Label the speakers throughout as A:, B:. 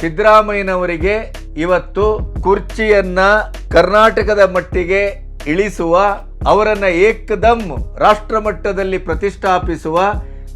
A: ಸಿದ್ದರಾಮಯ್ಯನವರಿಗೆ ಇವತ್ತು ಕುರ್ಚಿಯನ್ನ ಕರ್ನಾಟಕದ ಮಟ್ಟಿಗೆ ಇಳಿಸುವ, ಅವರನ್ನ ಏಕದಮ್ ರಾಷ್ಟ್ರ ಮಟ್ಟದಲ್ಲಿ ಪ್ರತಿಷ್ಠಾಪಿಸುವ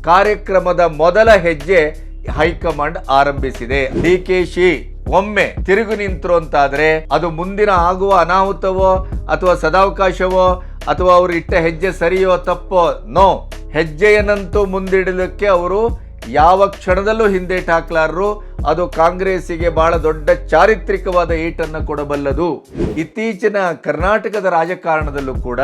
A: ಕಾರ್ಯಕ್ರಮದ ಮೊದಲ ಹೆಜ್ಜೆ ಹೈಕಮಾಂಡ್ ಆರಂಭಿಸಿದೆ. ಡಿ ಕೆ ಶಿ ಒಮ್ಮೆ ತಿರುಗು ನಿಂತರು ಅಂತಾದ್ರೆ ಅದು ಮುಂದಿನ ಆಗುವ ಅನಾಹುತವೋ ಅಥವಾ ಸದಾವಕಾಶವೋ ಅಥವಾ ಅವರು ಇಟ್ಟ ಹೆಜ್ಜೆ ಸರಿಯೋ ತಪ್ಪೋ? ನೋ. ಹೆಜ್ಜೆಯನ್ನಂತೂ ಮುಂದಿಡಲಿಕ್ಕೆ ಅವರು ಯಾವ ಕ್ಷಣದಲ್ಲೂ ಹಿಂದೇಟು ಹಾಕ್ಲಾರರು ಅದು ಕಾಂಗ್ರೆಸ್ಸಿಗೆ ಬಹಳ ದೊಡ್ಡ ಚಾರಿತ್ರಿಕವಾದ ಏಟನ್ನು ಕೊಡಬಲ್ಲದು. ಇತ್ತೀಚಿನ ಕರ್ನಾಟಕದ ರಾಜಕಾರಣದಲ್ಲೂ ಕೂಡ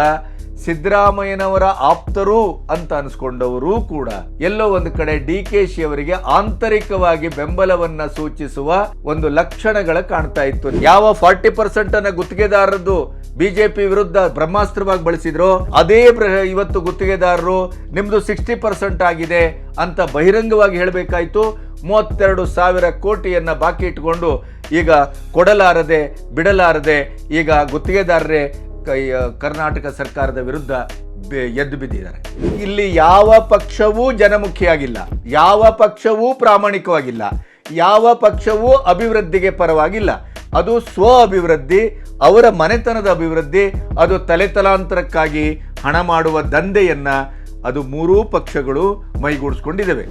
A: ಸಿದ್ದರಾಮಯ್ಯನವರ ಆಪ್ತರು ಅಂತ ಅನ್ಸ್ಕೊಂಡವರು ಕೂಡ ಎಲ್ಲೋ ಒಂದು ಕಡೆ ಡಿ ಕೆ ಶಿ ಅವರಿಗೆ ಆಂತರಿಕವಾಗಿ ಬೆಂಬಲವನ್ನ ಸೂಚಿಸುವ ಒಂದು ಲಕ್ಷಣಗಳ ಕಾಣ್ತಾ ಇತ್ತು. ಯಾವ ಫಾರ್ಟಿ ಪರ್ಸೆಂಟ್ ಅನ್ನ ಗುತ್ತಿಗೆದಾರರದ್ದು ಬಿಜೆಪಿ ವಿರುದ್ಧ ಬ್ರಹ್ಮಾಸ್ತ್ರವಾಗಿ ಬಳಸಿದ್ರು, ಅದೇ ಇವತ್ತು ಗುತ್ತಿಗೆದಾರರು ನಿಮ್ದು ಸಿಕ್ಸ್ಟಿ ಪರ್ಸೆಂಟ್ ಆಗಿದೆ ಅಂತ ಬಹಿರಂಗವಾಗಿ ಹೇಳಬೇಕಾಯ್ತು. ಮೂವತ್ತೆರಡು ಸಾವಿರ ಕೋಟಿಯನ್ನ ಬಾಕಿ ಇಟ್ಕೊಂಡು ಈಗ ಕೊಡಲಾರದೆ, ಬಿಡಲಾರದೆ ಈಗ ಗುತ್ತಿಗೆದಾರರೇ ಕರ್ನಾಟಕ ಸರ್ಕಾರದ ವಿರುದ್ಧ ಎದ್ದು ಬಿದ್ದಿದ್ದಾರೆ. ಇಲ್ಲಿ ಯಾವ ಪಕ್ಷವೂ ಜನಮುಖಿಯಾಗಿಲ್ಲ, ಯಾವ ಪಕ್ಷವೂ ಪ್ರಾಮಾಣಿಕವಾಗಿಲ್ಲ, ಯಾವ ಪಕ್ಷವೂ ಅಭಿವೃದ್ಧಿಗೆ ಪರವಾಗಿಲ್ಲ. ಅದು ಸ್ವ ಅಭಿವೃದ್ಧಿ, ಅವರ ಮನೆತನದ ಅಭಿವೃದ್ಧಿ, ಅದು ತಲೆತಲಾಂತರಕ್ಕಾಗಿ ಹಣ ಮಾಡುವ ದಂಧೆಯನ್ನು ಅದು ಮೂರೂ ಪಕ್ಷಗಳು ಮೈಗೂಡಿಸ್ಕೊಂಡಿದ್ದಾವೆ.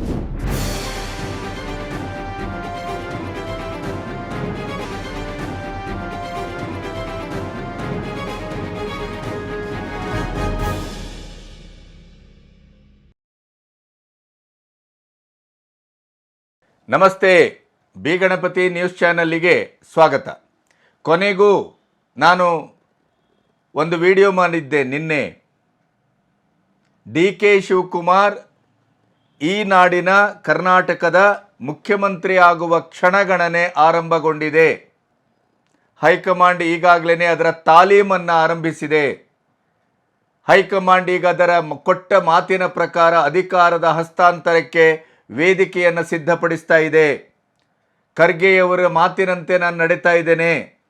A: ನಮಸ್ತೆ, ಬಿ ಗಣಪತಿ ನ್ಯೂಸ್ ಚಾನಲ್ಲಿಗೆ ಸ್ವಾಗತ. ಕೊನೆಗೂ ನಾನು ಒಂದು ವಿಡಿಯೋ ಮಾಡಿದ್ದೆ ನಿನ್ನೆ. ಡಿ ಕೆ ಶಿವಕುಮಾರ್ ಈ ನಾಡಿನ ಕರ್ನಾಟಕದ ಮುಖ್ಯಮಂತ್ರಿ ಆಗುವ ಕ್ಷಣಗಣನೆ ಆರಂಭಗೊಂಡಿದೆ. ಹೈಕಮಾಂಡ್ ಈಗಾಗಲೇ ಅದರ ತಾಲೀಮನ್ನು ಆರಂಭಿಸಿದೆ. ಹೈಕಮಾಂಡ್ ಈಗ ಅದರ ಕೊಟ್ಟ ಮಾತಿನ ಪ್ರಕಾರ ಅಧಿಕಾರದ ಹಸ್ತಾಂತರಕ್ಕೆ ವೇದಿಕೆಯನ್ನು ಸಿದ್ಧಪಡಿಸ್ತಾ ಇದೆ. ಖರ್ಗೆಯವರ ಮಾತಿನಂತೆ ನಾನು ನಡೀತಾ ಇದ್ದೇನೆ.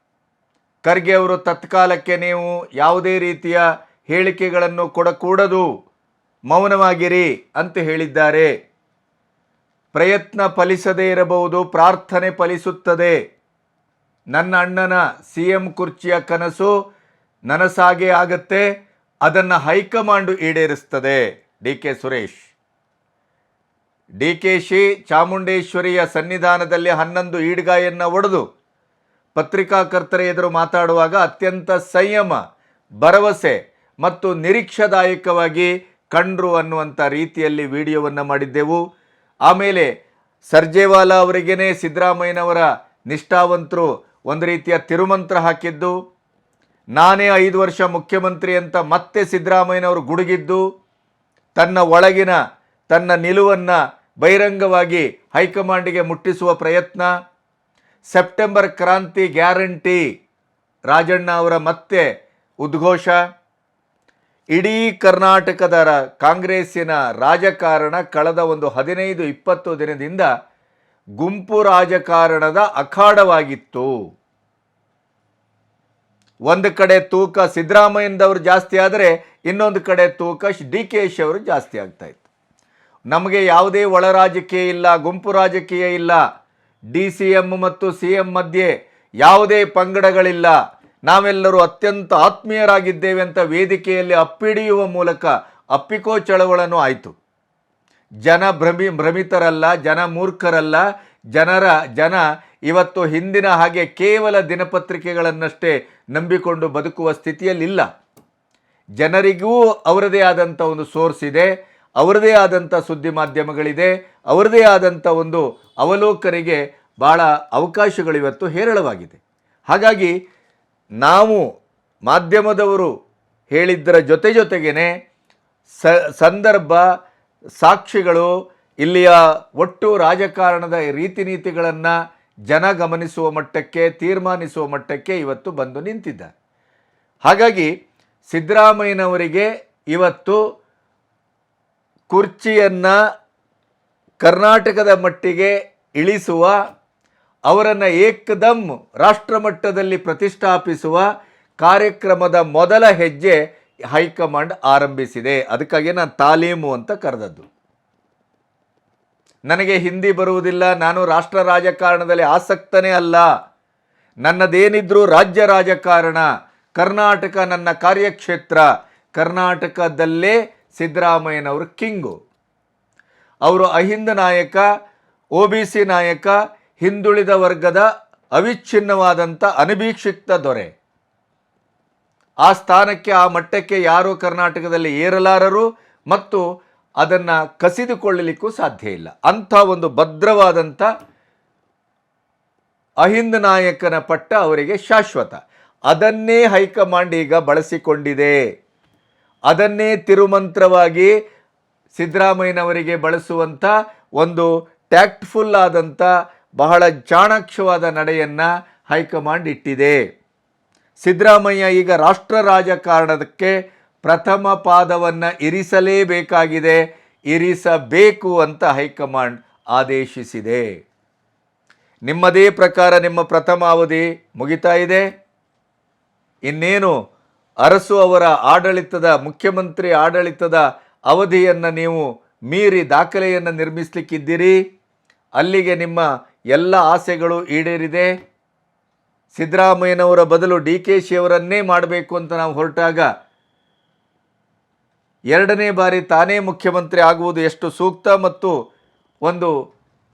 A: ಖರ್ಗೆ ಅವರು ತತ್ಕಾಲಕ್ಕೆ ನೀವು ಯಾವುದೇ ರೀತಿಯ ಹೇಳಿಕೆಗಳನ್ನು ಕೊಡಕೂಡದು. ಮೌನವಾಗಿರಿ ಅಂತ ಹೇಳಿದ್ದಾರೆ. ಪ್ರಯತ್ನ ಫಲಿಸದೇ ಇರಬಹುದು, ಪ್ರಾರ್ಥನೆ ಫಲಿಸುತ್ತದೆ. ನನ್ನ ಅಣ್ಣನ ಸಿ ಎಂ ಕುರ್ಚಿಯ ಕನಸು ನನಸಾಗೆ ಆಗತ್ತೆ. ಅದನ್ನು high command ಈಡೇರಿಸ್ತದೆ. D K Suresh. D K Shi ಚಾಮುಂಡೇಶ್ವರಿಯ ಸನ್ನಿಧಾನದಲ್ಲಿ ಹನ್ನೊಂದು ಈಡ್ಗಾಯನ್ನು ಒಡೆದು ಪತ್ರಿಕಾಕರ್ತರ ಎದುರು ಮಾತಾಡುವಾಗ ಅತ್ಯಂತ ಸಂಯಮ, ಭರವಸೆ ಮತ್ತು ನಿರೀಕ್ಷಾದಾಯಕವಾಗಿ ಕಂಡ್ರು ಅನ್ನುವಂಥ ರೀತಿಯಲ್ಲಿ ವಿಡಿಯೋವನ್ನು ಮಾಡಿದ್ದೆವು. ಆಮೇಲೆ ಸರ್ಜೇವಾಲಾ ಅವರಿಗೇ ಸಿದ್ದರಾಮಯ್ಯನವರ ನಿಷ್ಠಾವಂತರು ಒಂದು ರೀತಿಯ ತಿರುಮಂತ್ರ ಹಾಕಿದ್ದು. ನಾನೇ ಐದು ವರ್ಷ ಮುಖ್ಯಮಂತ್ರಿ ಅಂತ ಮತ್ತೆ ಸಿದ್ದರಾಮಯ್ಯನವರು ಗುಡುಗಿದ್ದು. ತನ್ನ ಒಳಗಿನ, ತನ್ನ ನಿಲುವನ್ನು ಬಹಿರಂಗವಾಗಿ ಹೈಕಮಾಂಡಿಗೆ ಮುಟ್ಟಿಸುವ ಪ್ರಯತ್ನ. ಸೆಪ್ಟೆಂಬರ್ ಕ್ರಾಂತಿ ಗ್ಯಾರಂಟಿ. ರಾಜಣ್ಣ ಅವರ ಮತ್ತೆ ಉದ್ಘೋಷ. ಇಡೀ ಕರ್ನಾಟಕದ ಕಾಂಗ್ರೆಸ್ಸಿನ ರಾಜಕಾರಣ ಕಳೆದ ಒಂದು ಹದಿನೈದು, ಇಪ್ಪತ್ತು ದಿನದಿಂದ ಗುಂಪು ರಾಜಕಾರಣದ ಅಖಾಡವಾಗಿತ್ತು. ಒಂದು ಕಡೆ ತೂಕ ಸಿದ್ದರಾಮಯ್ಯನದವರು ಜಾಸ್ತಿ ಆದರೆ ಇನ್ನೊಂದು ಕಡೆ ತೂಕ ಡಿ ಕೆ ಶಿ ಅವರು ಜಾಸ್ತಿ ಆಗ್ತಾ ಇತ್ತು. ನಮಗೆ ಯಾವುದೇ ಒಳ ರಾಜಕೀಯ ಇಲ್ಲ, ಗುಂಪು ರಾಜಕೀಯ ಇಲ್ಲ. ಡಿ ಸಿ ಎಂ ಮತ್ತು ಸಿ ಎಂ ಮಧ್ಯೆ ಯಾವುದೇ ಪಂಗಡಗಳಿಲ್ಲ. ನಾವೆಲ್ಲರೂ ಅತ್ಯಂತ ಆತ್ಮೀಯರಾಗಿದ್ದೇವೆ ಅಂತ ವೇದಿಕೆಯಲ್ಲಿ ಅಪ್ಪಿಡಿಯುವ ಮೂಲಕ ಅಪ್ಪಿಕೋ ಚಳವಳನೂ ಆಯಿತು. ಜನ ಭ್ರಮಿ, ಭ್ರಮಿತರಲ್ಲ, ಜನ ಮೂರ್ಖರಲ್ಲ, ಜನರ, ಜನ ಇವತ್ತು ಹಿಂದಿನ ಹಾಗೆ ಕೇವಲ ದಿನಪತ್ರಿಕೆಗಳನ್ನಷ್ಟೇ ನಂಬಿಕೊಂಡು ಬದುಕುವ ಸ್ಥಿತಿಯಲ್ಲಿಲ್ಲ. ಜನರಿಗೂ ಅವರದೇ ಆದಂಥ ಒಂದು ಸೋರ್ಸ್ ಇದೆ. ಅವರದೇ ಆದಂಥ ಸುದ್ದಿ ಮಾಧ್ಯಮಗಳಿದೆ, ಅವರದೇ ಆದಂಥ ಒಂದು ಅವಲೋಕನೆಗೆ ಭಾಳ ಅವಕಾಶಗಳು ಇವತ್ತು ಹೇರಳವಾಗಿದೆ. ಹಾಗಾಗಿ ನಾವು ಮಾಧ್ಯಮದವರು ಹೇಳಿದ್ದರ ಜೊತೆ ಜೊತೆಗೇನೆ ಸ, ಸಂದರ್ಭ, ಸಾಕ್ಷಿಗಳು, ಇಲ್ಲಿಯ ಒಟ್ಟು ರಾಜಕಾರಣದ ರೀತಿ ನೀತಿಗಳನ್ನು ಜನ ಗಮನಿಸುವ ಮಟ್ಟಕ್ಕೆ, ತೀರ್ಮಾನಿಸುವ ಮಟ್ಟಕ್ಕೆ ಇವತ್ತು ಬಂದು ನಿಂತಿದ್ದಾರೆ. ಹಾಗಾಗಿ ಸಿದ್ದರಾಮಯ್ಯನವರಿಗೆ ಇವತ್ತು ಕುರ್ಚಿಯನ್ನು ಕರ್ನಾಟಕದ ಮಟ್ಟಿಗೆ ಇಳಿಸುವ, ಅವರನ್ನು ಏಕದಮ್ ರಾಷ್ಟ್ರ ಮಟ್ಟದಲ್ಲಿ ಪ್ರತಿಷ್ಠಾಪಿಸುವ ಕಾರ್ಯಕ್ರಮದ ಮೊದಲ ಹೆಜ್ಜೆ ಹೈಕಮಾಂಡ್ ಆರಂಭಿಸಿದೆ. ಅದಕ್ಕಾಗಿ ನಾನು ತಾಲೀಮು ಅಂತ ಕರೆದದ್ದು. ನನಗೆ ಹಿಂದಿ ಬರುವುದಿಲ್ಲ, ನಾನು ರಾಷ್ಟ್ರ ರಾಜಕಾರಣದಲ್ಲಿ ಆಸಕ್ತನೇ ಅಲ್ಲ. ನನ್ನದೇನಿದ್ರೂ ರಾಜ್ಯ ರಾಜಕಾರಣ, ಕರ್ನಾಟಕ ನನ್ನ ಕಾರ್ಯಕ್ಷೇತ್ರ, ಕರ್ನಾಟಕದಲ್ಲೇ ಸಿದ್ದರಾಮಯ್ಯನವರು ಕಿಂಗು. ಅವರು ಅಹಿಂದ ನಾಯಕ, ಒ ಬಿ ಸಿ ನಾಯಕ, ಹಿಂದುಳಿದ ವರ್ಗದ ಅವಿಚ್ಛಿನ್ನವಾದಂಥ ಅನಭೀಕ್ಷಿತ ದೊರೆ. ಆ ಸ್ಥಾನಕ್ಕೆ, ಆ ಮಟ್ಟಕ್ಕೆ ಯಾರೂ ಕರ್ನಾಟಕದಲ್ಲಿ ಏರಲಾರರು ಮತ್ತು ಅದನ್ನು ಕಸಿದುಕೊಳ್ಳಲಿಕ್ಕೂ ಸಾಧ್ಯ ಇಲ್ಲ. ಅಂಥ ಒಂದು ಭದ್ರವಾದಂಥ ಅಹಿಂದ ನಾಯಕನ ಪಟ್ಟ ಅವರಿಗೆ ಶಾಶ್ವತ. ಅದನ್ನೇ ಹೈಕಮಾಂಡ್ ಈಗ ಬಳಸಿಕೊಂಡಿದೆ. ಅದನ್ನೇ ತಿರುಮಂತ್ರವಾಗಿ ಸಿದ್ದರಾಮಯ್ಯನವರಿಗೆ ಬಳಸುವಂಥ ಒಂದು ಟ್ಯಾಕ್ಟ್ಫುಲ್ ಆದಂಥ ಬಹಳ ಚಾಣಾಕ್ಷವಾದ ನಡೆಯನ್ನು ಹೈಕಮಾಂಡ್ ಇಟ್ಟಿದೆ. ಸಿದ್ದರಾಮಯ್ಯ ಈಗ ರಾಷ್ಟ್ರ ರಾಜಕಾರಣಕ್ಕೆ ಪ್ರಥಮ ಪಾದವನ್ನು ಇರಿಸಲೇಬೇಕಾಗಿದೆ. ಇರಿಸಬೇಕು ಅಂತ ಹೈಕಮಾಂಡ್ ಆದೇಶಿಸಿದೆ. ನಿಮ್ಮದೇ ಪ್ರಕಾರ ನಿಮ್ಮ ಪ್ರಥಮ ಅವಧಿ ಮುಗಿತಾ ಇದೆ. ಇನ್ನೇನು ಅರಸು ಅವರ ಆಡಳಿತದ, ಮುಖ್ಯಮಂತ್ರಿ ಆಡಳಿತದ ಅವಧಿಯನ್ನು ನೀವು ಮೀರಿ ದಾಖಲೆಯನ್ನು ನಿರ್ಮಿಸಲಿಕ್ಕಿದ್ದೀರಿ? ಅಲ್ಲಿಗೆ ನಿಮ್ಮ ಎಲ್ಲ ಆಸೆಗಳು ಈಡೇರಿದೆ. ಸಿದ್ದರಾಮಯ್ಯನವರ ಬದಲು ಡಿ ಕೆ ಶಿಯವರನ್ನೇ ಮಾಡಬೇಕು ಅಂತ ನಾವು ಹೊರಟಾಗ ಎರಡನೇ ಬಾರಿ ತಾನೇ ಮುಖ್ಯಮಂತ್ರಿ ಆಗುವುದು ಎಷ್ಟು ಸೂಕ್ತ ಮತ್ತು ಒಂದು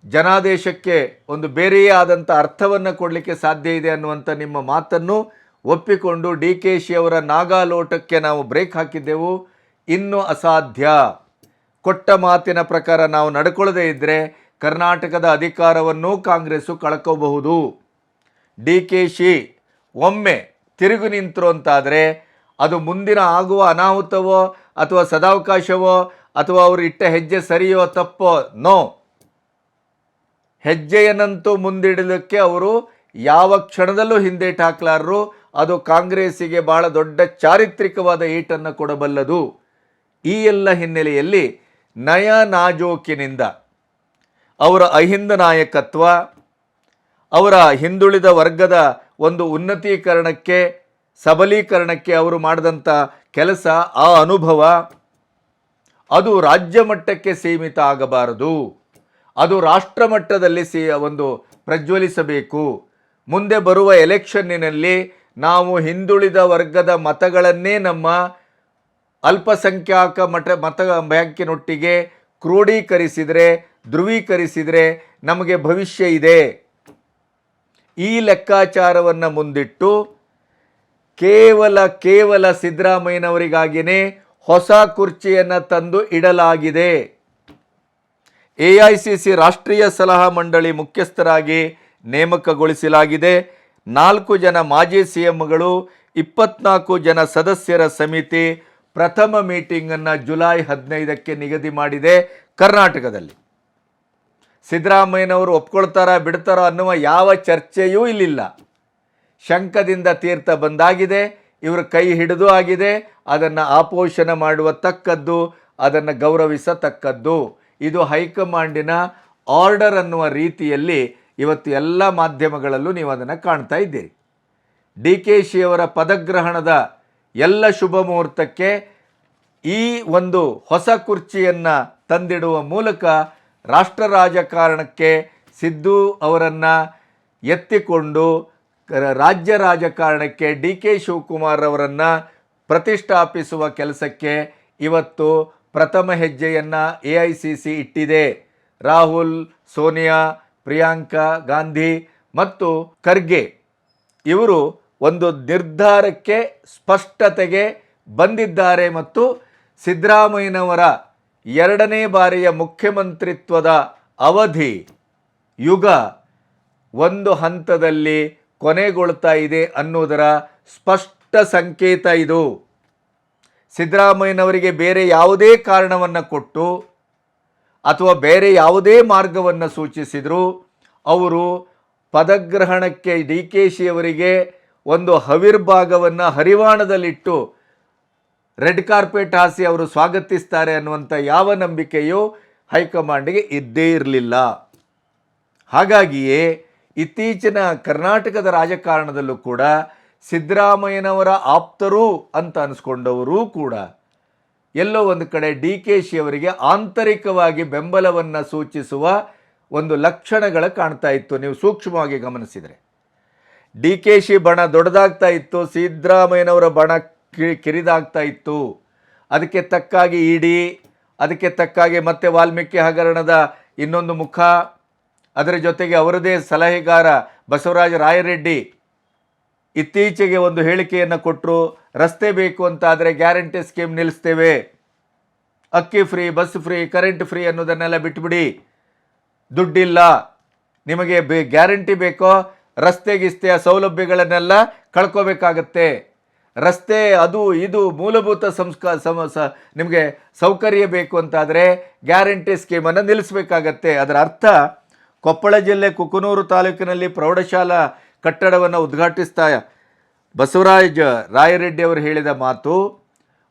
A: ಜನಾದೇಶಕ್ಕೆ ಒಂದು ಬೇರೆಯೇ ಆದಂಥ ಅರ್ಥವನ್ನು ಕೊಡಲಿಕ್ಕೆ ಸಾಧ್ಯ ಇದೆ ಅನ್ನುವಂಥ ನಿಮ್ಮ ಮಾತನ್ನು ಒಪ್ಪಿಕೊಂಡು ಡಿ ಕೆ ಶಿಯವರ ನಾಗಾಲೋಟಕ್ಕೆ ನಾವು ಬ್ರೇಕ್ ಹಾಕಿದ್ದೆವು. ಇನ್ನೂ ಅಸಾಧ್ಯ. ಕೊಟ್ಟ ಮಾತಿನ ಪ್ರಕಾರ ನಾವು ನಡ್ಕೊಳ್ಳದೇ ಇದ್ದರೆ ಕರ್ನಾಟಕದ ಅಧಿಕಾರವನ್ನು ಕಾಂಗ್ರೆಸ್ಸು ಕಳ್ಕೋಬಹುದು. ಡಿ ಕೆ ಶಿ ಒಮ್ಮೆ ತಿರುಗು ನಿಂತರು ಅಂತಾದರೆ ಅದು ಮುಂದಿನ ಆಗುವ ಅನಾಹುತವೋ ಅಥವಾ ಸದಾವಕಾಶವೋ ಅಥವಾ ಅವರು ಇಟ್ಟ ಹೆಜ್ಜೆ ಸರಿಯೋ ತಪ್ಪೋ? ನೋ. ಹೆಜ್ಜೆಯನ್ನಂತೂ ಮುಂದಿಡಲಿಕ್ಕೆ ಅವರು ಯಾವ ಕ್ಷಣದಲ್ಲೂ ಹಿಂದೇಟು ಹಾಕ್ಲಾರರು. ಅದು ಕಾಂಗ್ರೆಸ್ಸಿಗೆ ಬಹಳ ದೊಡ್ಡ ಚಾರಿತ್ರಿಕವಾದ ಏಟನ್ನು ಕೊಡಬಲ್ಲದು. ಈ ಎಲ್ಲ ಹಿನ್ನೆಲೆಯಲ್ಲಿ ನಯ ನಾಜೋಕಿನಿಂದ ಅವರ ಅಹಿಂದ ನಾಯಕತ್ವ, ಅವರ ಹಿಂದುಳಿದ ವರ್ಗದ ಒಂದು ಉನ್ನತೀಕರಣಕ್ಕೆ, ಸಬಲೀಕರಣಕ್ಕೆ ಅವರು ಮಾಡಿದಂಥ ಕೆಲಸ, ಆ ಅನುಭವ ಅದು ರಾಜ್ಯ ಮಟ್ಟಕ್ಕೆ ಸೀಮಿತ ಆಗಬಾರದು. ಅದು ರಾಷ್ಟ್ರ ಮಟ್ಟದಲ್ಲಿ ಸಿ, ಒಂದು ಪ್ರಜ್ವಲಿಸಬೇಕು. ಮುಂದೆ ಬರುವ ಎಲೆಕ್ಷನ್ನಿನಲ್ಲಿ ನಾವು ಹಿಂದುಳಿದ ವರ್ಗದ ಮತಗಳನ್ನೇ ನಮ್ಮ ಅಲ್ಪಸಂಖ್ಯಾಕ ಮಠ ಮತ ಬ್ಯಾಂಕಿನೊಟ್ಟಿಗೆ ಕ್ರೋಢೀಕರಿಸಿದರೆ ಧ್ರುವೀಕರಿಸಿದರೆ ನಮಗೆ ಭವಿಷ್ಯ ಇದೆ. ಈ ಲೆಕ್ಕಾಚಾರವನ್ನು ಮುಂದಿಟ್ಟು ಕೇವಲ ಕೇವಲ ಸಿದ್ದರಾಮಯ್ಯನವರಿಗಾಗಿಯೇ ಹೊಸ ಕುರ್ಚಿಯನ್ನು ತಂದು ಇಡಲಾಗಿದೆ. ಎ ಐ ಸಿ ಸಿ ರಾಷ್ಟ್ರೀಯ ಸಲಹಾ ಮಂಡಳಿ ಮುಖ್ಯಸ್ಥರಾಗಿ ನೇಮಕಗೊಳಿಸಲಾಗಿದೆ. ನಾಲ್ಕು ಜನ ಮಾಜಿ ಸಿ ಎಂಗಳು ಇಪ್ಪತ್ನಾಲ್ಕು ಜನ ಸದಸ್ಯರ ಸಮಿತಿ ಪ್ರಥಮ ಮೀಟಿಂಗನ್ನು ಜುಲೈ ಹದಿನೈದಕ್ಕೆ ನಿಗದಿ ಮಾಡಿದೆ ಕರ್ನಾಟಕದಲ್ಲಿ. ಸಿದ್ದರಾಮಯ್ಯನವರು ಒಪ್ಕೊಳ್ತಾರಾ ಬಿಡ್ತಾರೋ ಅನ್ನುವ ಯಾವ ಚರ್ಚೆಯೂ ಇಲ್ಲಿಲ್ಲ. ಶಂಕದಿಂದ ತೀರ್ಥ ಬಂದಾಗಿದೆ, ಇವರು ಕೈ ಹಿಡಿದು ಆಗಿದೆ, ಅದನ್ನು ಆಪೋಷಣ ಮಾಡುವ ತಕ್ಕದ್ದು, ಅದನ್ನು ಗೌರವಿಸತಕ್ಕದ್ದು. ಇದು ಹೈಕಮಾಂಡಿನ ಆರ್ಡರ್ ಅನ್ನುವ ರೀತಿಯಲ್ಲಿ ಇವತ್ತು ಎಲ್ಲ ಮಾಧ್ಯಮಗಳಲ್ಲೂ ನೀವು ಅದನ್ನು ಕಾಣ್ತಾ ಇದ್ದೀರಿ. ಡಿ ಕೆ ಶಿಯವರ ಪದಗ್ರಹಣದ ಎಲ್ಲ ಶುಭ ಮುಹೂರ್ತಕ್ಕೆ ಈ ಒಂದು ಹೊಸ ಕುರ್ಚಿಯನ್ನು ತಂದಿಡುವ ಮೂಲಕ ರಾಷ್ಟ್ರ ರಾಜಕಾರಣಕ್ಕೆ ಸಿದ್ದು ಅವರನ್ನು ಎತ್ತಿಕೊಂಡು ರಾಜ್ಯ ರಾಜಕಾರಣಕ್ಕೆ ಡಿ ಕೆ ಶಿವಕುಮಾರ್ ಅವರನ್ನು ಪ್ರತಿಷ್ಠಾಪಿಸುವ ಕೆಲಸಕ್ಕೆ ಇವತ್ತು ಪ್ರಥಮ ಹೆಜ್ಜೆಯನ್ನು ಎ ಐ ಸಿ ಸಿ ಇಟ್ಟಿದೆ. ರಾಹುಲ್, ಸೋನಿಯಾ ಪ್ರಿಯಾಂಕಾ ಗಾಂಧಿ ಮತ್ತು ಖರ್ಗೆ. ಇವರು ಒಂದು ನಿರ್ಧಾರಕ್ಕೆ ಸ್ಪಷ್ಟತೆಗೆ ಬಂದಿದ್ದಾರೆ ಮತ್ತು ಸಿದ್ದರಾಮಯ್ಯನವರ ಎರಡನೇ ಬಾರಿಯ ಮುಖ್ಯಮಂತ್ರಿತ್ವದ ಅವಧಿ ಯುಗ ಒಂದು ಹಂತದಲ್ಲಿ ಕೊನೆಗೊಳ್ತಾ ಇದೆ ಅನ್ನೋದರ ಸ್ಪಷ್ಟ ಸಂಕೇತ ಇದು. ಸಿದ್ದರಾಮಯ್ಯನವರಿಗೆ ಬೇರೆ ಯಾವುದೇ ಕಾರಣವನ್ನು ಕೊಟ್ಟು ಅಥವಾ ಬೇರೆ ಯಾವುದೇ ಮಾರ್ಗವನ್ನು ಸೂಚಿಸಿದರೂ ಅವರು ಪದಗ್ರಹಣಕ್ಕೆ ಡಿ ಕೆ ಶಿಯವರಿಗೆ ಒಂದು ಹವಿರ್ಭಾಗವನ್ನು ಹರಿವಾಣದಲ್ಲಿಟ್ಟು ರೆಡ್ ಕಾರ್ಪೆಟ್ ಹಾಸಿ ಅವರು ಸ್ವಾಗತಿಸ್ತಾರೆ ಅನ್ನುವಂಥ ಯಾವ ನಂಬಿಕೆಯೂ ಹೈಕಮಾಂಡ್ಗೆ ಇದ್ದೇ ಇರಲಿಲ್ಲ. ಹಾಗಾಗಿಯೇ ಇತ್ತೀಚಿನ ಕರ್ನಾಟಕದ ರಾಜಕಾರಣದಲ್ಲೂ ಕೂಡ ಸಿದ್ದರಾಮಯ್ಯನವರ ಆಪ್ತರು ಅಂತ ಅನಿಸ್ಕೊಂಡವರೂ ಕೂಡ ಎಲ್ಲೋ ಒಂದು ಕಡೆ ಡಿ ಕೆ ಶಿ ಅವರಿಗೆ ಆಂತರಿಕವಾಗಿ ಬೆಂಬಲವನ್ನು ಸೂಚಿಸುವ ಒಂದು ಲಕ್ಷಣಗಳು ಕಾಣ್ತಾ ಇತ್ತು. ನೀವು ಸೂಕ್ಷ್ಮವಾಗಿ ಗಮನಿಸಿದರೆ. ಡಿ ಕೆ ಶಿ ಬಣ ದೊಡ್ಡದಾಗ್ತಾ ಇತ್ತು, ಸಿದ್ದರಾಮಯ್ಯನವರ ಬಣ ಕಿ, ಕಿರಿದಾಗ್ತಾ ಇತ್ತು. ಅದಕ್ಕೆ ತಕ್ಕಾಗಿ ಇಡಿ, ಅದಕ್ಕೆ ತಕ್ಕಾಗಿ ಮತ್ತೆ ವಾಲ್ಮೀಕಿ ಹಗರಣದ ಇನ್ನೊಂದು ಮುಖ, ಅದರ ಜೊತೆಗೆ ಅವರದೇ ಸಲಹೆಗಾರ ಬಸವರಾಜ ರಾಯರೆಡ್ಡಿ ಇತ್ತೀಚೆಗೆ ಒಂದು ಹೇಳಿಕೆಯನ್ನು ಕೊಟ್ಟರು ರಸ್ತೆ ಬೇಕು ಅಂತ ಆದರೆ ಗ್ಯಾರಂಟಿ ಸ್ಕೀಮ್ ನಿಲ್ಲಿಸ್ತೇವೆ. ಅಕ್ಕಿ free, bus free, current free ಅನ್ನೋದನ್ನೆಲ್ಲ ಬಿಟ್ಬಿಡಿ. ದುಡ್ಡಿಲ್ಲ. ನಿಮಗೆ ಬೇ, ಗ್ಯಾರಂಟಿ ಬೇಕೋ ರಸ್ತೆ ಗಿಸ್ತೆಯ ಸೌಲಭ್ಯಗಳನ್ನೆಲ್ಲ ಕಳ್ಕೋಬೇಕಾಗತ್ತೆ. ರಸ್ತೆ, ಅದು, ಇದು ಮೂಲಭೂತ ಸಂಸ್ಕಾರ ನಿಮಗೆ ಸೌಕರ್ಯ ಬೇಕು ಅಂತಾದರೆ ಗ್ಯಾರಂಟಿ ಸ್ಕೀಮನ್ನು ನಿಲ್ಲಿಸಬೇಕಾಗತ್ತೆ. ಅದರ ಅರ್ಥ, ಕೊಪ್ಪಳ ಜಿಲ್ಲೆ ಕುಕನೂರು ತಾಲೂಕಿನಲ್ಲಿ ಪ್ರೌಢಶಾಲಾ ಕಟ್ಟಡವನ್ನು ಉದ್ಘಾಟಿಸ್ತಾ ಬಸವರಾಜ ರಾಯರೆಡ್ಡಿ ಅವರು ಹೇಳಿದ ಮಾತು,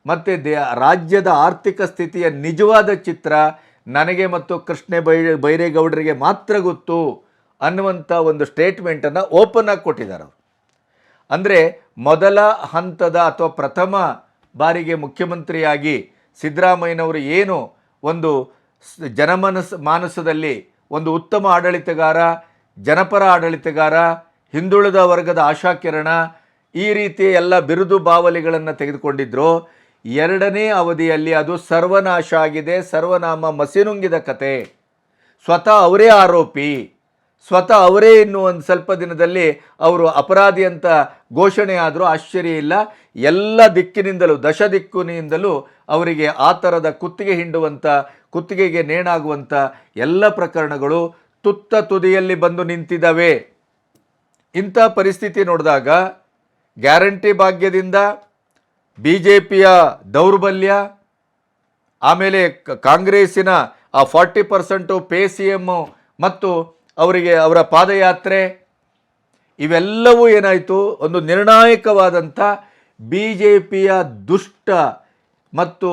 A: ಮತ್ತು ದೇ ರಾಜ್ಯದ ಆರ್ಥಿಕ ಸ್ಥಿತಿಯ ನಿಜವಾದ ಚಿತ್ರ ನನಗೆ ಮತ್ತು ಕೃಷ್ಣ ಬೈ, ಬೈರೇಗೌಡರಿಗೆ ಮಾತ್ರ ಗೊತ್ತು ಅನ್ನುವಂಥ ಒಂದು ಸ್ಟೇಟ್ಮೆಂಟನ್ನು ಓಪನ್ ಆಗಿ ಕೊಟ್ಟಿದ್ದಾರೆ ಅವರು. ಅಂದರೆ ಮೊದಲ ಹಂತದ ಅಥವಾ ಪ್ರಥಮ ಬಾರಿಗೆ ಮುಖ್ಯಮಂತ್ರಿಯಾಗಿ ಸಿದ್ದರಾಮಯ್ಯನವರು ಏನು ಒಂದು ಜನಮನಸ್, ಮಾನಸದಲ್ಲಿ ಒಂದು ಉತ್ತಮ ಆಡಳಿತಗಾರ, ಜನಪರ ಆಡಳಿತಗಾರ, ಹಿಂದುಳಿದ ವರ್ಗದ ಆಶಾಕಿರಣ ಈ ರೀತಿ ಎಲ್ಲ ಬಿರುದು ಬಾವಲಿಗಳನ್ನು ತೆಗೆದುಕೊಂಡಿದ್ರು. ಎರಡನೇ ಅವಧಿಯಲ್ಲಿ ಅದು ಸರ್ವನಾಶ ಆಗಿದೆ. ಸರ್ವನಾಮ ಮಸಿನುಂಗಿದ ಕತೆ. ಸ್ವತಃ ಅವರೇ ಆರೋಪಿ. ಸ್ವತಃ ಅವರೇ ಇನ್ನು ಒಂದು ಸ್ವಲ್ಪ ದಿನದಲ್ಲಿ ಅವರು ಅಪರಾಧಿ ಅಂತ ಘೋಷಣೆ ಆದರೂ ಆಶ್ಚರ್ಯ ಇಲ್ಲ. ಎಲ್ಲ ದಿಕ್ಕಿನಿಂದಲೂ, ದಶ ದಿಕ್ಕಿನಿಂದಲೂ ಅವರಿಗೆ ಆ ಥರದ ಕುತ್ತಿಗೆ ಹಿಂಡುವಂಥ ಕುತ್ತಿಗೆಗೆ ನೇಣಾಗುವಂಥ ಎಲ್ಲ ಪ್ರಕರಣಗಳು ತುತ್ತ ತುದಿಯಲ್ಲಿ ಬಂದು ನಿಂತಿದ್ದಾವೆ. ಇಂಥ ಪರಿಸ್ಥಿತಿ ನೋಡಿದಾಗ ಗ್ಯಾರಂಟಿ ಭಾಗ್ಯದಿಂದ ಬಿ ಜೆ ಪಿಯ ದೌರ್ಬಲ್ಯ, ಆಮೇಲೆ ಕಾಂಗ್ರೆಸ್ಸಿನ ಆ forty percent pay C M ಮತ್ತು ಅವರಿಗೆ ಅವರ ಪಾದಯಾತ್ರೆ, ಇವೆಲ್ಲವೂ ಏನಾಯಿತು? ಒಂದು ನಿರ್ಣಾಯಕವಾದಂಥ ಬಿ ಜೆ ಪಿಯ ದುಷ್ಟ ಮತ್ತು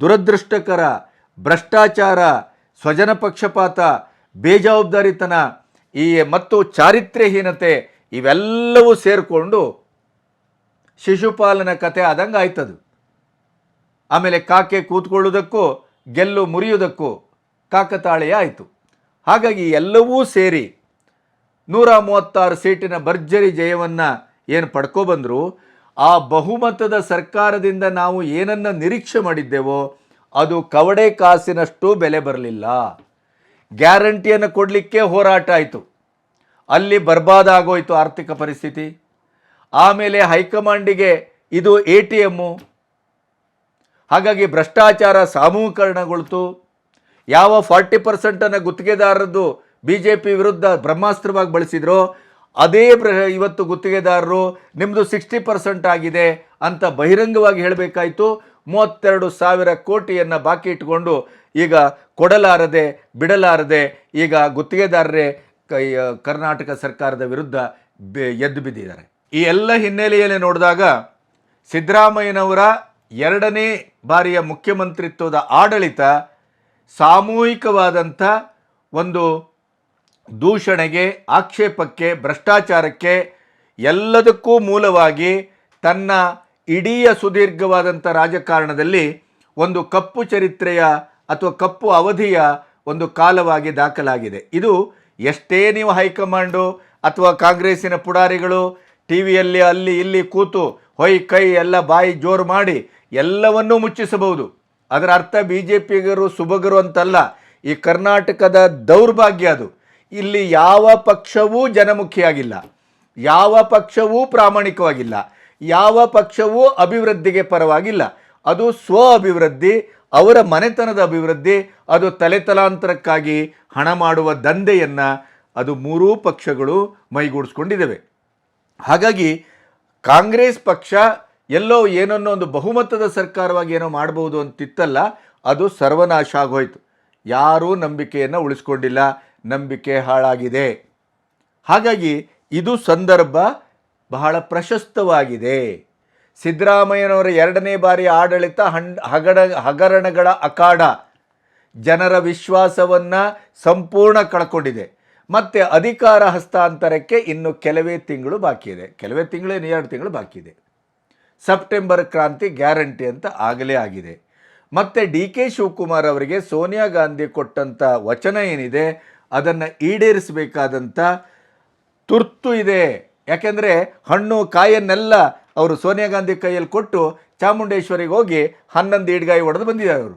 A: ದುರದೃಷ್ಟಕರ ಭ್ರಷ್ಟಾಚಾರ, ಸ್ವಜನ ಪಕ್ಷಪಾತ, ಬೇಜವಾಬ್ದಾರಿತನ, ಈ ಮತ್ತು ಚಾರಿತ್ರ್ಯಹೀನತೆ ಇವೆಲ್ಲವೂ ಸೇರಿಕೊಂಡು ಶಿಶುಪಾಲನ ಕತೆ ಆದಂಗೆ ಆಯ್ತದು. ಆಮೇಲೆ ಕಾಕೆ ಕೂತ್ಕೊಳ್ಳೋದಕ್ಕೂ ಗೆಲ್ಲು ಮುರಿಯುವುದಕ್ಕೂ ಕಾಕತಾಳೆಯ ಆಯಿತು. ಹಾಗಾಗಿ ಎಲ್ಲವೂ ಸೇರಿ ನೂರ ಮೂವತ್ತಾರು ಸೀಟಿನ ಭರ್ಜರಿ ಜಯವನ್ನು ಏನು ಪಡ್ಕೊಬಂದರು ಆ ಬಹುಮತದ ಸರ್ಕಾರದಿಂದ ನಾವು ಏನನ್ನ ನಿರೀಕ್ಷೆ ಮಾಡಿದ್ದೆವೋ, ಅದು ಕವಡೆ ಕಾಸಿನಷ್ಟು ಬೆಲೆ ಬರಲಿಲ್ಲ. ಗ್ಯಾರಂಟಿಯನ್ನು ಕೊಡಲಿಕ್ಕೆ ಹೋರಾಟ ಆಯಿತು. ಅಲ್ಲಿ ಬರ್ಬಾದ ಆಗೋಯ್ತು ಆರ್ಥಿಕ ಪರಿಸ್ಥಿತಿ. ಆಮೇಲೆ ಹೈಕಮಾಂಡಿಗೆ ಇದು ಎ ಟಿ ಎಮ್ಮು ಹಾಗಾಗಿ ಭ್ರಷ್ಟಾಚಾರ ಸಾಮೂಹಿಕರಣಗೊಳ್ತು ಯಾವ ಫಾರ್ಟಿ ಪರ್ಸೆಂಟನ್ನು ಗುತ್ತಿಗೆದಾರರದ್ದು ಬಿ ಜೆ ಪಿ ವಿರುದ್ಧ ಬ್ರಹ್ಮಾಸ್ತ್ರವಾಗಿ ಬಳಸಿದ್ರೋ, ಅದೇ ಇವತ್ತು ಗುತ್ತಿಗೆದಾರರು ನಿಮ್ಮದು ಸಿಕ್ಸ್ಟಿ ಪರ್ಸೆಂಟ್ ಆಗಿದೆ ಅಂತ ಬಹಿರಂಗವಾಗಿ ಹೇಳಬೇಕಾಯಿತು. ಮೂವತ್ತೆರಡು ಸಾವಿರ ಕೋಟಿಯನ್ನು ಬಾಕಿ ಇಟ್ಕೊಂಡು ಈಗ ಕೊಡಲಾರದೆ, ಬಿಡಲಾರದೆ ಈಗ ಗುತ್ತಿಗೆದಾರರೇ ಕೈ ಕರ್ನಾಟಕ ಸರ್ಕಾರದ ವಿರುದ್ಧ ಎದ್ದು ಬಿದ್ದಿದ್ದಾರೆ. ಈ ಎಲ್ಲ ಹಿನ್ನೆಲೆಯಲ್ಲಿ ನೋಡಿದಾಗ ಸಿದ್ದರಾಮಯ್ಯನವರ ಎರಡನೇ ಬಾರಿಯ ಮುಖ್ಯಮಂತ್ರಿತ್ವದ ಆಡಳಿತ ಸಾಮೂಹಿಕವಾದಂಥ ಒಂದು ದೂಷಣೆಗೆ, ಆಕ್ಷೇಪಕ್ಕೆ, ಭ್ರಷ್ಟಾಚಾರಕ್ಕೆ ಎಲ್ಲದಕ್ಕೂ ಮೂಲವಾಗಿ ತನ್ನ ಇಡೀ ಸುದೀರ್ಘವಾದಂಥ ರಾಜಕಾರಣದಲ್ಲಿ ಒಂದು ಕಪ್ಪು ಚರಿತ್ರೆಯ ಅಥವಾ ಕಪ್ಪು ಅವಧಿಯ ಒಂದು ಕಾಲವಾಗಿ ದಾಖಲಾಗಿದೆ. ಇದು ಎಷ್ಟೇ ನೀವು ಹೈಕಮಾಂಡು ಅಥವಾ ಕಾಂಗ್ರೆಸ್ಸಿನ ಪುಡಾರಿಗಳು ಟಿ ವಿಯಲ್ಲಿ ಅಲ್ಲಿ ಇಲ್ಲಿ ಕೂತು ಹೊಯ್ ಕೈ ಎಲ್ಲ ಬಾಯಿ ಜೋರು ಮಾಡಿ ಎಲ್ಲವನ್ನೂ ಮುಚ್ಚಿಸಬಹುದು. ಅದರ ಅರ್ಥ ಬಿ ಜೆ ಪಿಗರು ಸುಬಗರು ಅಂತಲ್ಲ, ಈ ಕರ್ನಾಟಕದ ದೌರ್ಭಾಗ್ಯ ಅದು. ಇಲ್ಲಿ ಯಾವ ಪಕ್ಷವೂ ಜನಮುಖಿಯಾಗಿಲ್ಲ. ಯಾವ ಪಕ್ಷವೂ ಪ್ರಾಮಾಣಿಕವಾಗಿಲ್ಲ. ಯಾವ ಪಕ್ಷವೂ ಅಭಿವೃದ್ಧಿಗೆ ಪರವಾಗಿಲ್ಲ. ಅದು ಸ್ವ ಅಭಿವೃದ್ಧಿ ಅವರ ಮನೆತನದ ಅಭಿವೃದ್ಧಿ, ಅದು ತಲೆತಲಾಂತರಕ್ಕಾಗಿ ಹಣ ಮಾಡುವ ದಂಧೆಯನ್ನು ಅದು ಮೂರೂ ಪಕ್ಷಗಳು ಮೈಗೂಡಿಸ್ಕೊಂಡಿದ್ದಾವೆ ಹಾಗಾಗಿ ಕಾಂಗ್ರೆಸ್ ಪಕ್ಷ ಎಲ್ಲೋ ಏನನ್ನೋ ಒಂದು ಬಹುಮತದ ಸರ್ಕಾರವಾಗಿ ಏನೋ ಮಾಡಬಹುದು ಅಂತಿತ್ತಲ್ಲ, ಅದು ಸರ್ವನಾಶ ಆಗೋಯ್ತು. ಯಾರೂ ನಂಬಿಕೆಯನ್ನು ಉಳಿಸ್ಕೊಂಡಿಲ್ಲ, ನಂಬಿಕೆ ಹಾಳಾಗಿದೆ. ಹಾಗಾಗಿ ಇದು ಸಂದರ್ಭ ಬಹಳ ಪ್ರಶಸ್ತವಾಗಿದೆ. ಸಿದ್ದರಾಮಯ್ಯನವರ ಎರಡನೇ ಬಾರಿ ಆಡಳಿತ ಹಣ್ ಹಗಡ, ಹಗರಣಗಳ ಅಖಾಡ. ಜನರ ವಿಶ್ವಾಸವನ್ನು ಸಂಪೂರ್ಣ ಕಳ್ಕೊಂಡಿದೆ. ಮತ್ತು ಅಧಿಕಾರ ಹಸ್ತಾಂತರಕ್ಕೆ ಇನ್ನು ಕೆಲವೇ ತಿಂಗಳು ಬಾಕಿ ಇದೆ. ಕೆಲವೇ ತಿಂಗಳು ಎರಡು ತಿಂಗಳು ಬಾಕಿ ಇದೆ. ಸೆಪ್ಟೆಂಬರ್ ಕ್ರಾಂತಿ ಗ್ಯಾರಂಟಿ ಅಂತ ಆಗಲೇ ಆಗಿದೆ. ಮತ್ತು ಡಿ ಕೆ ಶಿವಕುಮಾರ್ ಅವರಿಗೆ ಸೋನಿಯಾ ಗಾಂಧಿ ಕೊಟ್ಟಂಥ ವಚನ ಏನಿದೆ? ಅದನ್ನು ಈಡೇರಿಸಬೇಕಾದಂಥ ತುರ್ತು ಇದೆ. ಯಾಕೆಂದರೆ ಹಣ್ಣು ಕಾಯನ್ನೆಲ್ಲ ಅವರು ಸೋನಿಯಾ ಗಾಂಧಿ ಕೈಯಲ್ಲಿ ಕೊಟ್ಟು ಚಾಮುಂಡೇಶ್ವರಿಗೆ ಹೋಗಿ ಹನ್ನೊಂದು ಈಡ್ಗಾಯಿ ಹೊಡೆದು ಬಂದಿದ್ದಾರೆ ಅವರು.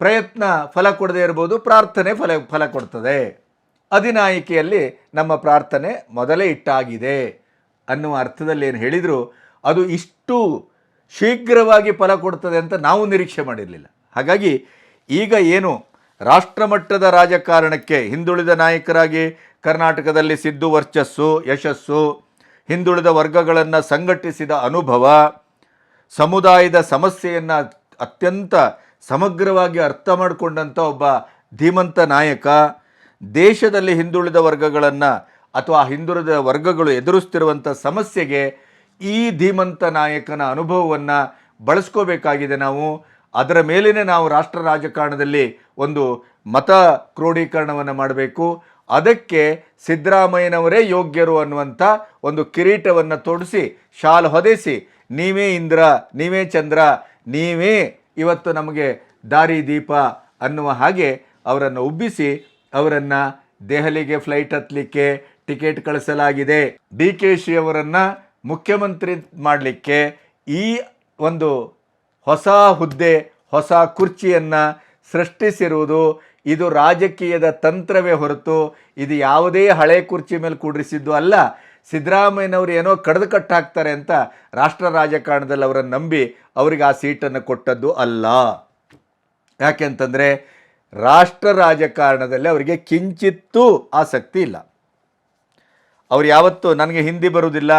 A: ಪ್ರಯತ್ನ ಫಲ ಕೊಡದೇ ಇರ್ಬೋದು, ಪ್ರಾರ್ಥನೆ ಫಲ ಫಲ ಕೊಡ್ತದೆ. ಅಧಿನಾಯಕಿಯಲ್ಲಿ ನಮ್ಮ ಪ್ರಾರ್ಥನೆ ಮೊದಲೇ ಇಟ್ಟಾಗಿದೆ ಅನ್ನುವ ಅರ್ಥದಲ್ಲಿ ಏನು ಹೇಳಿದರು, ಅದು ಇಷ್ಟು ಶೀಘ್ರವಾಗಿ ಫಲ ಕೊಡ್ತದೆ ಅಂತ ನಾವು ನಿರೀಕ್ಷೆ ಮಾಡಿರಲಿಲ್ಲ. ಹಾಗಾಗಿ ಈಗ ಏನು ರಾಷ್ಟ್ರಮಟ್ಟದ ರಾಜಕಾರಣಕ್ಕೆ ಹಿಂದುಳಿದ ನಾಯಕರಾಗಿ ಕರ್ನಾಟಕದಲ್ಲಿ ಸಿದ್ದು ವರ್ಚಸ್ಸು, ಯಶಸ್ಸು, ಹಿಂದುಳಿದ ವರ್ಗಗಳನ್ನು ಸಂಘಟಿಸಿದ ಅನುಭವ, ಸಮುದಾಯದ ಸಮಸ್ಯೆಯನ್ನು ಅತ್ಯಂತ ಸಮಗ್ರವಾಗಿ ಅರ್ಥ ಮಾಡಿಕೊಂಡಂಥ ಒಬ್ಬ ಧೀಮಂತ ನಾಯಕ, ದೇಶದಲ್ಲಿ ಹಿಂದುಳಿದ ವರ್ಗಗಳನ್ನು ಅಥವಾ ಹಿಂದುಳಿದ ವರ್ಗಗಳು ಎದುರಿಸ್ತಿರುವಂಥ ಸಮಸ್ಯೆಗೆ ಈ ಧೀಮಂತ ನಾಯಕನ ಅನುಭವವನ್ನು ಬಳಸ್ಕೋಬೇಕಾಗಿದೆ ನಾವು. ಅದರ ಮೇಲಿನೇ ನಾವು ರಾಷ್ಟ್ರ ರಾಜಕಾರಣದಲ್ಲಿ ಒಂದು ಮತ ಕ್ರೋಢೀಕರಣವನ್ನು ಮಾಡಬೇಕು. ಅದಕ್ಕೆ ಸಿದ್ದರಾಮಯ್ಯನವರೇ ಯೋಗ್ಯರು ಅನ್ನುವಂಥ ಒಂದು ಕಿರೀಟವನ್ನು ತೊಡಿಸಿ, ಶಾಲ್ ಹೊದೆಸಿ, ನೀವೇ ಇಂದ್ರ, ನೀವೇ ಚಂದ್ರ, ನೀವೇ ಇವತ್ತು ನಮಗೆ ದಾರಿ ದೀಪ ಅನ್ನುವ ಹಾಗೆ ಅವರನ್ನು ಉಬ್ಬಿಸಿ ಅವರನ್ನು ದೆಹಲಿಗೆ ಫ್ಲೈಟ್ ಹತ್ತಲಿಕ್ಕೆ ಟಿಕೆಟ್ ಕಳಿಸಲಾಗಿದೆ. ಡಿ ಕೆ ಶಿ ಅವರನ್ನು ಮುಖ್ಯಮಂತ್ರಿ ಮಾಡಲಿಕ್ಕೆ ಈ ಒಂದು ಹೊಸ ಹುದ್ದೆ, ಹೊಸ ಕುರ್ಚಿಯನ್ನು ಸೃಷ್ಟಿಸಿರುವುದು ಇದು ರಾಜಕೀಯದ ತಂತ್ರವೇ ಹೊರತು ಇದು ಯಾವುದೇ ಹಳೆ ಕುರ್ಚಿ ಮೇಲೆ ಕೂಡಿಸಿದ್ದು ಅಲ್ಲ. ಸಿದ್ದರಾಮಯ್ಯನವರು ಏನೋ ಕಡ್ದು ಕಟ್ಟಾಕ್ತಾರೆ ಅಂತ ರಾಷ್ಟ್ರ ರಾಜಕಾರಣದಲ್ಲಿ ಅವರನ್ನು ನಂಬಿ ಅವರಿಗೆ ಆ ಸೀಟನ್ನು ಕೊಟ್ಟದ್ದು ಅಲ್ಲ. ಯಾಕೆಂತಂದರೆ ರಾಷ್ಟ್ರ ರಾಜಕಾರಣದಲ್ಲಿ ಅವರಿಗೆ ಕಿಂಚಿತ್ತೂ ಆಸಕ್ತಿ ಇಲ್ಲ. ಅವ್ರು ಯಾವತ್ತೂ ನನಗೆ ಹಿಂದಿ ಬರುವುದಿಲ್ಲ,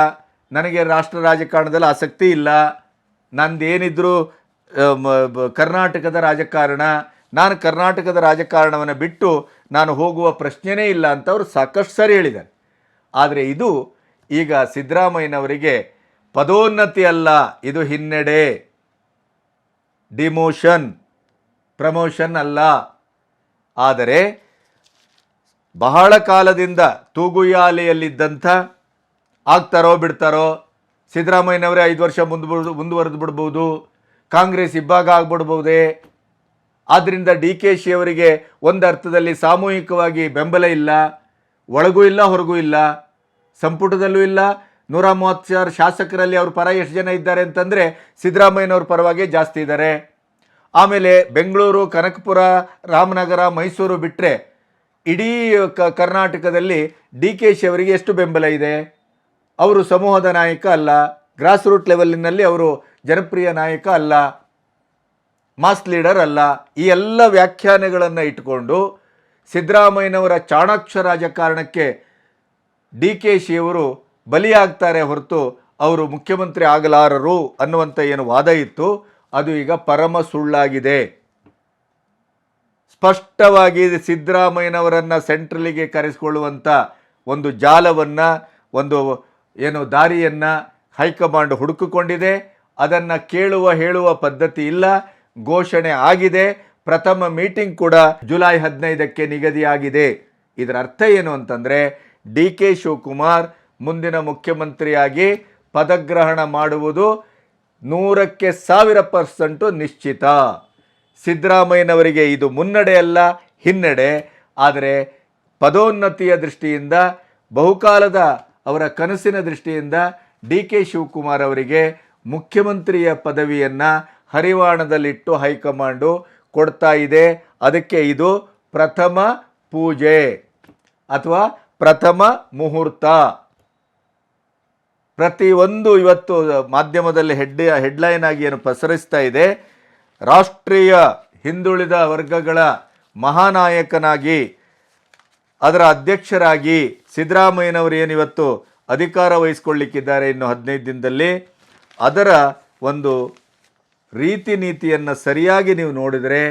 A: ನನಗೆ ರಾಷ್ಟ್ರ ರಾಜಕಾರಣದಲ್ಲಿ ಆಸಕ್ತಿ ಇಲ್ಲ, ನಂದೇನಿದ್ರು ಕರ್ನಾಟಕದ ರಾಜಕಾರಣ. ನಾನು ಕರ್ನಾಟಕದ ರಾಜಕಾರಣವನ್ನು ಬಿಟ್ಟು ನಾನು ಹೋಗುವ ಪ್ರಶ್ನೆಯೇ ಇಲ್ಲ ಅಂತ ಅವರು ಸಾಕಷ್ಟು ಸರಿ ಹೇಳಿದ್ದಾರೆ. ಆದರೆ ಇದು ಈಗ ಸಿದ್ದರಾಮಯ್ಯನವರಿಗೆ ಪದೋನ್ನತಿ ಅಲ್ಲ, ಇದು ಹಿನ್ನಡೆ. ಡಿಮೋಷನ್, ಪ್ರಮೋಷನ್ ಅಲ್ಲ. ಆದರೆ ಬಹಳ ಕಾಲದಿಂದ ತೂಗುಯಾಲೆಯಲ್ಲಿದ್ದಂಥ ಆಗ್ತಾರೋ ಬಿಡ್ತಾರೋ ಸಿದ್ದರಾಮಯ್ಯನವರೇ ಐದು ವರ್ಷ ಮುಂದೆ ಮುಂದುವರೆದು ಬಿಡ್ಬೋದು. ಕಾಂಗ್ರೆಸ್ ಇಬ್ಬಾಗ ಆಗ್ಬಿಡ್ಬೋದೇ ಆದ್ದರಿಂದ ಡಿ ಕೆ ಶಿ ಅವರಿಗೆ ಒಂದು ಅರ್ಥದಲ್ಲಿ ಸಾಮೂಹಿಕವಾಗಿ ಬೆಂಬಲ ಇಲ್ಲ, ಒಳಗೂ ಇಲ್ಲ, ಹೊರಗೂ ಇಲ್ಲ, ಸಂಪುಟದಲ್ಲೂ ಇಲ್ಲ. ನೂರ ಮೂವತ್ತಾರು ಶಾಸಕರಲ್ಲಿ ಅವ್ರ ಪರ ಎಷ್ಟು ಜನ ಇದ್ದಾರೆ ಅಂತಂದರೆ ಸಿದ್ದರಾಮಯ್ಯನವ್ರ ಪರವಾಗಿ ಜಾಸ್ತಿ ಇದ್ದಾರೆ. ಆಮೇಲೆ ಬೆಂಗಳೂರು, ಕನಕಪುರ, ರಾಮನಗರ, ಮೈಸೂರು ಬಿಟ್ಟರೆ ಇಡೀ ಕ ಕರ್ನಾಟಕದಲ್ಲಿ ಡಿ ಕೆ ಶಿ ಅವರಿಗೆ ಎಷ್ಟು ಬೆಂಬಲ ಇದೆ? ಅವರು ಸಮೂಹದ ನಾಯಕ ಅಲ್ಲ ಗ್ರಾಸ್ ರೂಟ್ ಲೆವೆಲಿನಲ್ಲಿ ಅವರು ಜನಪ್ರಿಯ ನಾಯಕ ಅಲ್ಲ ಮಾಸ್ ಲೀಡರ್ ಅಲ್ಲ, ಈ ಎಲ್ಲ ವ್ಯಾಖ್ಯಾನಗಳನ್ನು ಇಟ್ಟುಕೊಂಡು ಸಿದ್ದರಾಮಯ್ಯನವರ ಚಾಣಾಕ್ಷ ರಾಜಕಾರಣಕ್ಕೆ ಡಿ ಕೆ ಶಿಯವರು ಬಲಿಯಾಗ್ತಾರೆ ಹೊರತು ಅವರು ಮುಖ್ಯಮಂತ್ರಿ ಆಗಲಾರರು ಅನ್ನುವಂಥ ಏನು ವಾದ ಇತ್ತು, ಅದು ಈಗ ಪರಮ ಸುಳ್ಳಾಗಿದೆ. ಸ್ಪಷ್ಟವಾಗಿ ಸಿದ್ದರಾಮಯ್ಯನವರನ್ನು ಸೆಂಟ್ರಲಿಗೆ ಕರೆಸಿಕೊಳ್ಳುವಂಥ ಒಂದು ಜಾಲವನ್ನು, ಒಂದು ಏನು ದಾರಿಯನ್ನು ಹೈಕಮಾಂಡ್ ಹುಡುಕಿಕೊಂಡಿದೆ. ಅದನ್ನು ಕೇಳುವ, ಹೇಳುವ ಪದ್ಧತಿ ಇಲ್ಲ. ಘೋಷಣೆ ಆಗಿದೆ. ಪ್ರಥಮ ಮೀಟಿಂಗ್ ಕೂಡ ಜುಲೈ ಹದಿನೈದಕ್ಕೆ ನಿಗದಿಯಾಗಿದೆ. ಇದರ ಅರ್ಥ ಏನು ಅಂತಂದರೆ ಡಿ ಕೆ ಶಿವಕುಮಾರ್ ಮುಂದಿನ ಮುಖ್ಯಮಂತ್ರಿಯಾಗಿ ಪದಗ್ರಹಣ ಮಾಡುವುದು ನೂರಕ್ಕೆ ಸಾವಿರ ಪರ್ಸೆಂಟು ನಿಶ್ಚಿತ. ಸಿದ್ದರಾಮಯ್ಯನವರಿಗೆ ಇದು ಮುನ್ನಡೆಯಲ್ಲ ಹಿನ್ನಡೆ. ಆದರೆ ಪದೋನ್ನತಿಯ ದೃಷ್ಟಿಯಿಂದ, ಬಹುಕಾಲದ ಅವರ ಕನಸಿನ ದೃಷ್ಟಿಯಿಂದ ಡಿ ಕೆ ಶಿವಕುಮಾರ್ ಅವರಿಗೆ ಮುಖ್ಯಮಂತ್ರಿಯ ಪದವಿಯನ್ನು ಹರಿವಾಣದಲ್ಲಿಟ್ಟು ಹೈಕಮಾಂಡು ಕೊಡ್ತಾ ಇದೆ. ಅದಕ್ಕೆ ಇದು ಪ್ರಥಮ ಪೂಜೆ ಅಥವಾ ಪ್ರಥಮ ಮುಹೂರ್ತ. ಪ್ರತಿಯೊಂದು ಇವತ್ತು ಮಾಧ್ಯಮದಲ್ಲಿ ಹೆಡ್, ಹೆಡ್ಲೈನ್ ಆಗಿ ಏನು ಪಸರಿಸ್ತಾ ಇದೆ. ರಾಷ್ಟ್ರೀಯ ಹಿಂದುಳಿದ ವರ್ಗಗಳ ಮಹಾನಾಯಕನಾಗಿ, ಅದರ ಅಧ್ಯಕ್ಷರಾಗಿ ಸಿದ್ದರಾಮಯ್ಯನವರು ಏನಿವತ್ತು ಅಧಿಕಾರ ವಹಿಸ್ಕೊಳ್ಳಿಕ್ಕಿದ್ದಾರೆ ಇನ್ನು ಹದಿನೈದು ದಿನದಲ್ಲಿ. ಅದರ ಒಂದು ರೀತಿ ನೀತಿಯನ್ನು ಸರಿಯಾಗಿ ನೀವು ನೋಡಿದರೆ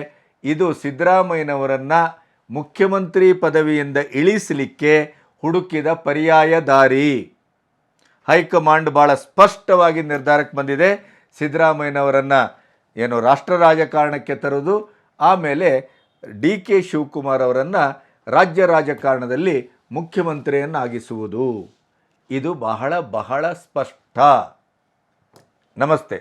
A: ಇದು ಸಿದ್ದರಾಮಯ್ಯನವರನ್ನು ಮುಖ್ಯಮಂತ್ರಿ ಪದವಿಯಿಂದ ಇಳಿಸಲಿಕ್ಕೆ ಹುಡುಕಿದ ಪರ್ಯಾಯ ದಾರಿ. ಹೈಕಮಾಂಡ್ ಭಾಳ ಸ್ಪಷ್ಟವಾಗಿ ನಿರ್ಧಾರಕ್ಕೆ ಬಂದಿದೆ. ಸಿದ್ದರಾಮಯ್ಯನವರನ್ನು ಏನು ರಾಷ್ಟ್ರ ರಾಜಕಾರಣಕ್ಕೆ ತರುವುದು ಆಮೇಲೆ ಡಿ ಕೆ ಶಿವಕುಮಾರ್ ಅವರನ್ನು ರಾಜ್ಯ ರಾಜಕಾರಣದಲ್ಲಿ ಮುಖ್ಯಮಂತ್ರಿಯನ್ನಾಗಿಸುವುದು. ಇದು ಬಹಳ ಬಹಳ ಸ್ಪಷ್ಟ. ನಮಸ್ತೆ